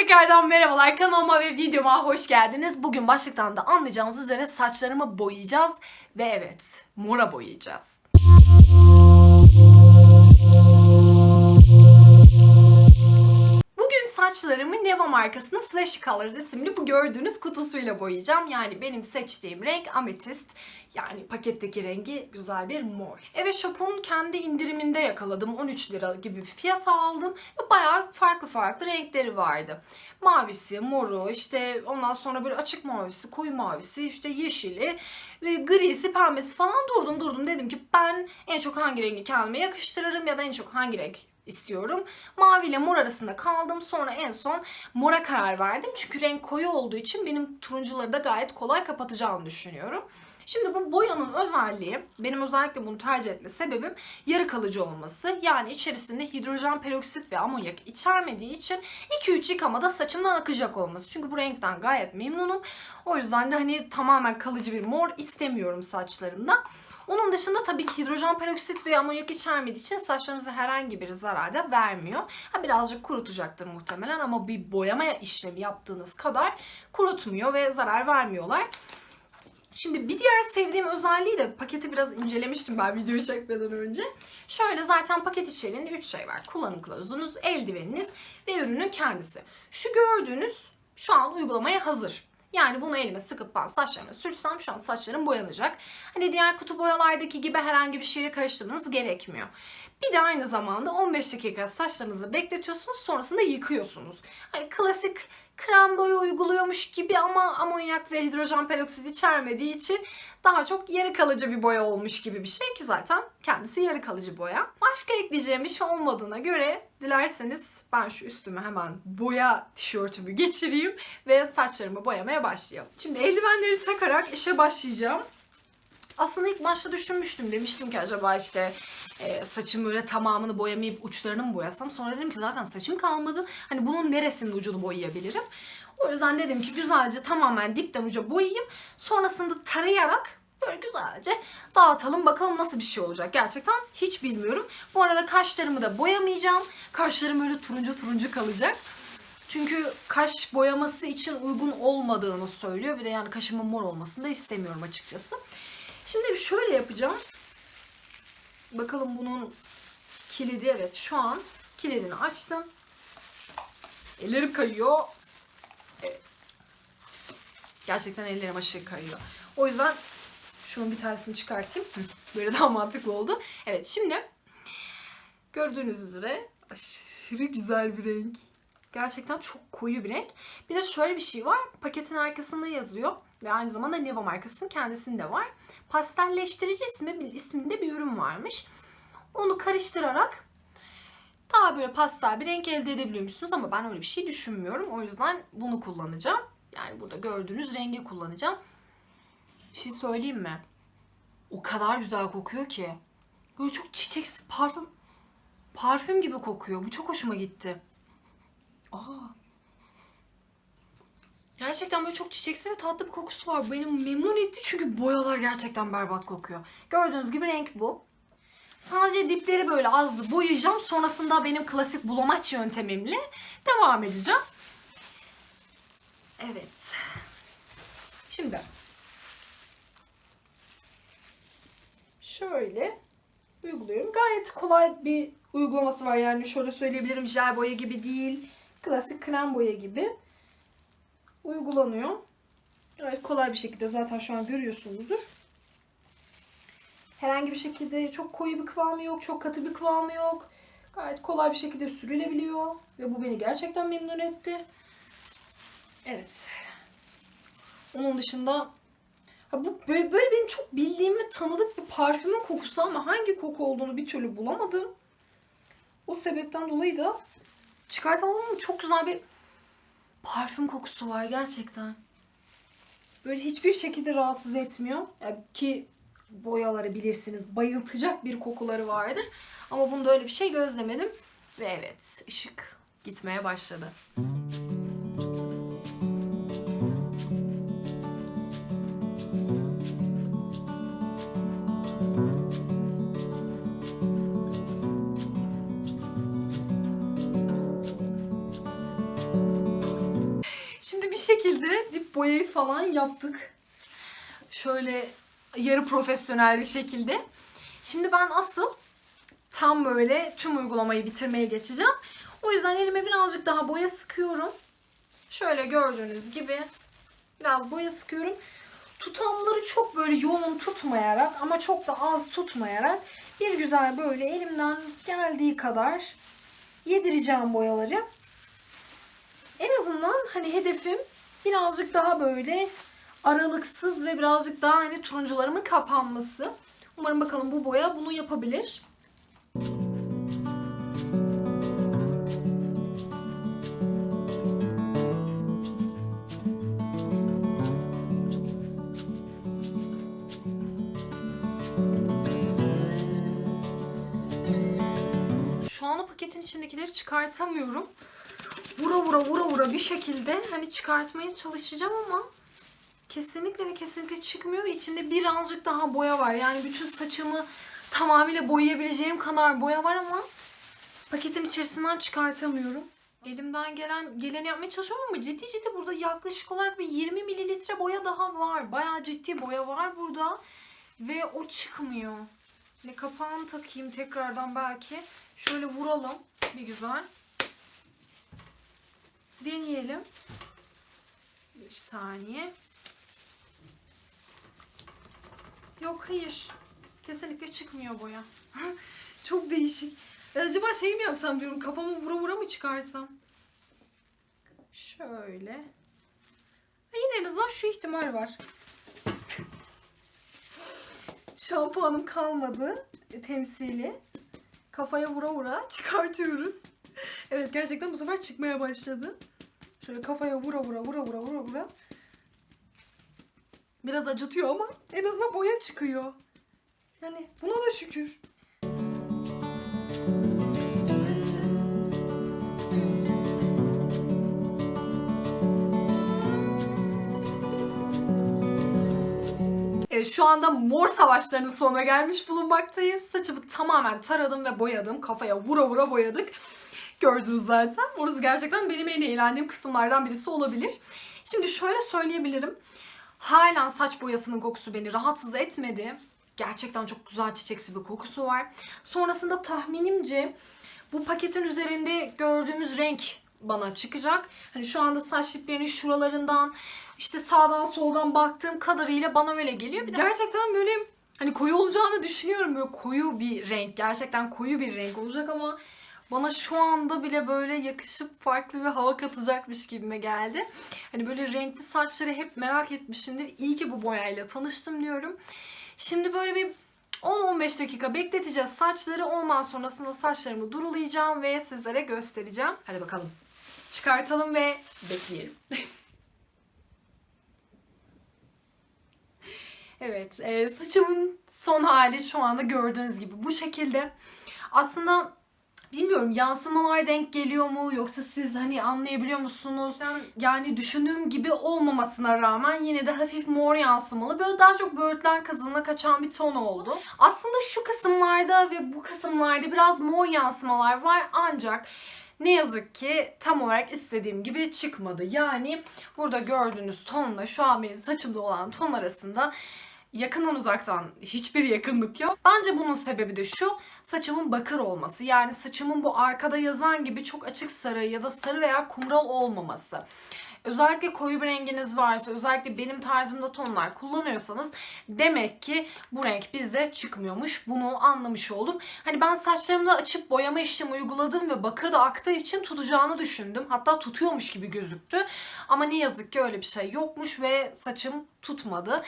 Tekrardan merhabalar kanalıma ve videoma hoş geldiniz. Bugün başlıktan da anlayacağınız üzere saçlarımı boyayacağız ve evet mora boyayacağız. Saçlarımı Neva markasının Flash Colors isimli bu gördüğünüz kutusuyla boyayacağım. Yani benim seçtiğim renk ametist. Yani paketteki rengi güzel bir mor. Eve Shop'un kendi indiriminde yakaladım. 13 lira gibi bir fiyata aldım. Ve bayağı farklı farklı renkleri vardı. Mavisi, moru, işte ondan sonra böyle açık mavisi, koyu mavisi, işte yeşili ve grisi, pembesi falan durdum durdum. Dedim ki ben en çok hangi rengi kendime yakıştırırım ya da en çok hangi renk istiyorum. Mavi ile mor arasında kaldım. Sonra en son mora karar verdim. Çünkü renk koyu olduğu için benim turuncuları da gayet kolay kapatacağını düşünüyorum. Şimdi bu boyanın özelliği, benim özellikle bunu tercih etme sebebim yarı kalıcı olması. Yani içerisinde hidrojen peroksit ve amonyak içermediği için 2-3 yıkamada saçımdan akacak olması. Çünkü bu renkten gayet memnunum. O yüzden de hani tamamen kalıcı bir mor istemiyorum saçlarımda. Onun dışında tabii ki hidrojen peroksit ve amonyak içermediği için saçlarınıza herhangi bir zarar da vermiyor. Ha birazcık kurutacaktır muhtemelen ama bir boyama işlemi yaptığınız kadar kurutmuyor ve zarar vermiyorlar. Şimdi bir diğer sevdiğim özelliği de paketi biraz incelemiştim ben videoyu çekmeden önce. Şöyle zaten paket içeriğinde 3 şey var. Kullanım kılavuzunuz, eldiveniniz ve ürünün kendisi. Şu gördüğünüz şu an uygulamaya hazır. Yani bunu elime sıkıp ben saçlarıma sürsem şu an saçlarım boyanacak. Hani diğer kutu boyalardaki gibi herhangi bir şeyle karıştırmanız gerekmiyor. Bir de aynı zamanda 15 dakika saçlarınızı bekletiyorsunuz sonrasında yıkıyorsunuz. Hani klasik krem boya uyguluyormuş gibi ama amonyak ve hidrojen peroksit içermediği için daha çok yarı kalıcı bir boya olmuş gibi bir şey ki zaten kendisi yarı kalıcı boya. Başka ekleyeceğim bir şey olmadığına göre dilerseniz ben şu üstüme hemen boya tişörtümü geçireyim ve saçlarımı boyamaya başlayalım. Şimdi eldivenleri takarak işe başlayacağım. Aslında ilk başta düşünmüştüm. Demiştim ki acaba işte e, saçımı böyle tamamını boyamayıp uçlarını mı boyasam? Sonra dedim ki zaten saçım kalmadı. Hani bunun neresinin ucunu boyayabilirim? O yüzden dedim ki güzelce tamamen dipten uca boyayayım. Sonrasında tarayarak böyle güzelce dağıtalım. Bakalım nasıl bir şey olacak. Gerçekten hiç bilmiyorum. Bu arada kaşlarımı da boyamayacağım. Kaşlarım öyle turuncu turuncu kalacak. Çünkü kaş boyaması için uygun olmadığını söylüyor. Bir de yani kaşımın mor olmasını da istemiyorum açıkçası. Şimdi şöyle yapacağım. Bakalım bunun kilidi evet şu an kilidini açtım. Ellerim kayıyor. Evet. Gerçekten ellerim aşırı kayıyor. O yüzden şunun bir tanesini çıkartayım. Böyle daha mantıklı oldu. Evet şimdi gördüğünüz üzere aşırı güzel bir renk. Gerçekten çok koyu bir renk. Bir de şöyle bir şey var. Paketin arkasında yazıyor ve aynı zamanda Neva markasının kendisinde var. Pastelleştirici ismi isminde bir ürün varmış. Onu karıştırarak daha böyle pastel bir renk elde edebiliyormuşsunuz ama ben öyle bir şey düşünmüyorum. O yüzden bunu kullanacağım. Yani burada gördüğünüz rengi kullanacağım. Bir şey söyleyeyim mi? O kadar güzel kokuyor ki. Böyle çok çiçeksi parfüm parfüm gibi kokuyor. Bu çok hoşuma gitti. Aa. Gerçekten böyle çok çiçeksi ve tatlı bir kokusu var. Beni memnun etti çünkü boyalar gerçekten berbat kokuyor. Gördüğünüz gibi renk bu. Sadece dipleri böyle az boyayacağım. Sonrasında benim klasik bulamaç yöntemimle devam edeceğim. Evet. Şimdi şöyle uyguluyorum. Gayet kolay bir uygulaması var yani şöyle söyleyebilirim jel boya gibi değil. Klasik krem boya gibi uygulanıyor. Gayet kolay bir şekilde zaten şu an görüyorsunuzdur. Herhangi bir şekilde çok koyu bir kıvamı yok, çok katı bir kıvamı yok. Gayet kolay bir şekilde sürülebiliyor ve bu beni gerçekten memnun etti. Evet. Onun dışında ha bu böyle, böyle benim çok bildiğim ve tanıdık bir parfümün kokusu ama hangi koku olduğunu bir türlü bulamadım. O sebepten dolayı da çıkartamam ama çok güzel bir parfüm kokusu var gerçekten. Böyle hiçbir şekilde rahatsız etmiyor. Yani ki boyaları bilirsiniz bayıltacak bir kokuları vardır. Ama bunda öyle bir şey gözlemedim. Ve evet ışık gitmeye başladı. Şimdi boyayı falan yaptık. Şöyle yarı profesyonel bir şekilde. Şimdi ben asıl tam böyle tüm uygulamayı bitirmeye geçeceğim. O yüzden elime birazcık daha boya sıkıyorum. Şöyle gördüğünüz gibi biraz boya sıkıyorum. Tutamları çok böyle yoğun tutmayarak ama çok da az tutmayarak bir güzel böyle elimden geldiği kadar yedireceğim boyaları. En azından hani hedefim birazcık daha böyle aralıksız ve birazcık daha hani turuncularımın kapanması. Umarım bakalım bu boya bunu yapabilir. Şu anda paketin içindekileri çıkartamıyorum. Vura vura vura vura bir şekilde hani çıkartmaya çalışacağım ama kesinlikle ve kesinlikle çıkmıyor. İçinde birazcık daha boya var. Yani bütün saçımı tamamıyla boyayabileceğim kadar boya var ama paketin içerisinden çıkartamıyorum. Elimden gelen geleni yapmaya çalışıyorum ama ciddi ciddi burada yaklaşık olarak bir 20 mililitre boya daha var. Bayağı ciddi boya var burada. Ve o çıkmıyor. Ve kapağını takayım tekrardan belki. Şöyle vuralım bir güzel. Deneyelim. Bir saniye. Yok hayır. Kesinlikle çıkmıyor boya. Çok değişik. Acaba şey mi yapsam diyorum kafamı vura vura mı çıkarsam? Şöyle. Yine en azından şu ihtimal var. Şampuanım kalmadı e, temsili. Kafaya vura vura çıkartıyoruz. Evet gerçekten bu sefer çıkmaya başladı. Şöyle kafaya vura vura vura vura vura vura. Biraz acıtıyor ama en azından boya çıkıyor. Yani buna da şükür. Evet, şu anda mor savaşlarının sonuna gelmiş bulunmaktayız. Saçımı tamamen taradım ve boyadım. Kafaya vura vura boyadık. Gördünüz zaten. Orası gerçekten benim en eğlendiğim kısımlardan birisi olabilir. Şimdi şöyle söyleyebilirim. Halen saç boyasının kokusu beni rahatsız etmedi. Gerçekten çok güzel çiçeksi bir kokusu var. Sonrasında tahminimce bu paketin üzerinde gördüğümüz renk bana çıkacak. Hani şu anda saç diplerinin şuralarından işte sağdan soldan baktığım kadarıyla bana öyle geliyor. Bir de gerçekten böyle hani koyu olacağını düşünüyorum. Böyle koyu bir renk. Gerçekten koyu bir renk olacak ama bana şu anda bile böyle yakışıp farklı bir hava katacakmış gibime geldi. Hani böyle renkli saçları hep merak etmişimdir. İyi ki bu boyayla tanıştım diyorum. Şimdi böyle bir 10-15 dakika bekleteceğiz saçları. Ondan sonrasında saçlarımı durulayacağım ve sizlere göstereceğim. Hadi bakalım. Çıkartalım ve bekleyelim. evet, e, saçımın son hali şu anda gördüğünüz gibi bu şekilde. Aslında bilmiyorum yansımalar denk geliyor mu yoksa siz hani anlayabiliyor musunuz? Ben yani düşündüğüm gibi olmamasına rağmen yine de hafif mor yansımalı. Böyle daha çok böğürtlen kızılına kaçan bir ton oldu. Aslında şu kısımlarda ve bu kısımlarda biraz mor yansımalar var ancak ne yazık ki tam olarak istediğim gibi çıkmadı. Yani burada gördüğünüz tonla şu an benim saçımda olan ton arasında yakından uzaktan hiçbir yakınlık yok. Bence bunun sebebi de şu. Saçımın bakır olması. Yani saçımın bu arkada yazan gibi çok açık sarı ya da sarı veya kumral olmaması. Özellikle koyu bir renginiz varsa, özellikle benim tarzımda tonlar kullanıyorsanız demek ki bu renk bizde çıkmıyormuş. Bunu anlamış oldum. Hani ben saçlarımda açıp boyama işlemi uyguladım ve bakır da aktığı için tutacağını düşündüm. Hatta tutuyormuş gibi gözüktü. Ama ne yazık ki öyle bir şey yokmuş ve saçım tutmadı.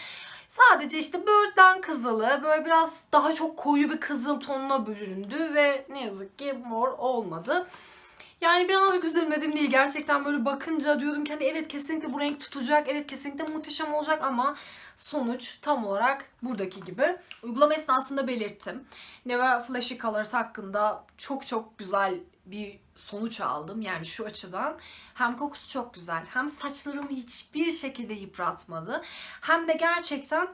Sadece işte böğürtlen kızılı, böyle biraz daha çok koyu bir kızıl tonuna büründü ve ne yazık ki mor olmadı. Yani birazcık üzülmedim değil. Gerçekten böyle bakınca diyordum ki hani evet kesinlikle bu renk tutacak, evet kesinlikle muhteşem olacak ama sonuç tam olarak buradaki gibi. Uygulama esnasında belirttim. Neva Flashy Colors hakkında çok çok güzel bir sonuç aldım. Yani şu açıdan hem kokusu çok güzel hem saçlarımı hiçbir şekilde yıpratmadı. Hem de gerçekten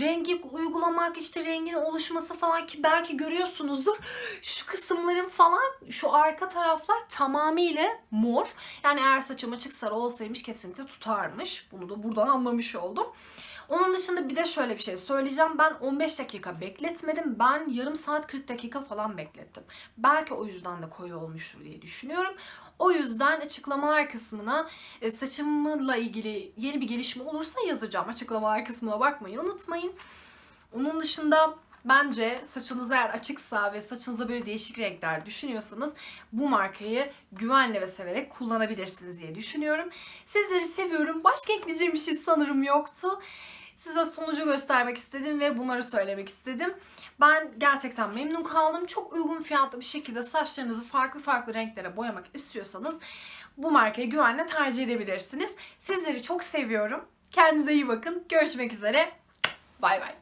rengi uygulamak, işte rengin oluşması falan ki belki görüyorsunuzdur. Şu kısımların falan, şu arka taraflar tamamıyla mor. Yani eğer saçım açık sarı olsaymış kesinlikle tutarmış. Bunu da buradan anlamış oldum. Onun dışında bir de şöyle bir şey söyleyeceğim. Ben 15 dakika bekletmedim. Ben yarım saat 40 dakika falan beklettim. Belki o yüzden de koyu olmuştur diye düşünüyorum. O yüzden açıklamalar kısmına e, saçımla ilgili yeni bir gelişme olursa yazacağım. Açıklamalar kısmına bakmayı unutmayın. Onun dışında bence saçınız eğer açıksa ve saçınıza böyle değişik renkler düşünüyorsanız bu markayı güvenle ve severek kullanabilirsiniz diye düşünüyorum. Sizleri seviyorum. Başka ekleyeceğim bir şey sanırım yoktu. Size sonucu göstermek istedim ve bunları söylemek istedim. Ben gerçekten memnun kaldım. Çok uygun fiyatlı bir şekilde saçlarınızı farklı farklı renklere boyamak istiyorsanız bu markayı güvenle tercih edebilirsiniz. Sizleri çok seviyorum. Kendinize iyi bakın. Görüşmek üzere. Bay bay.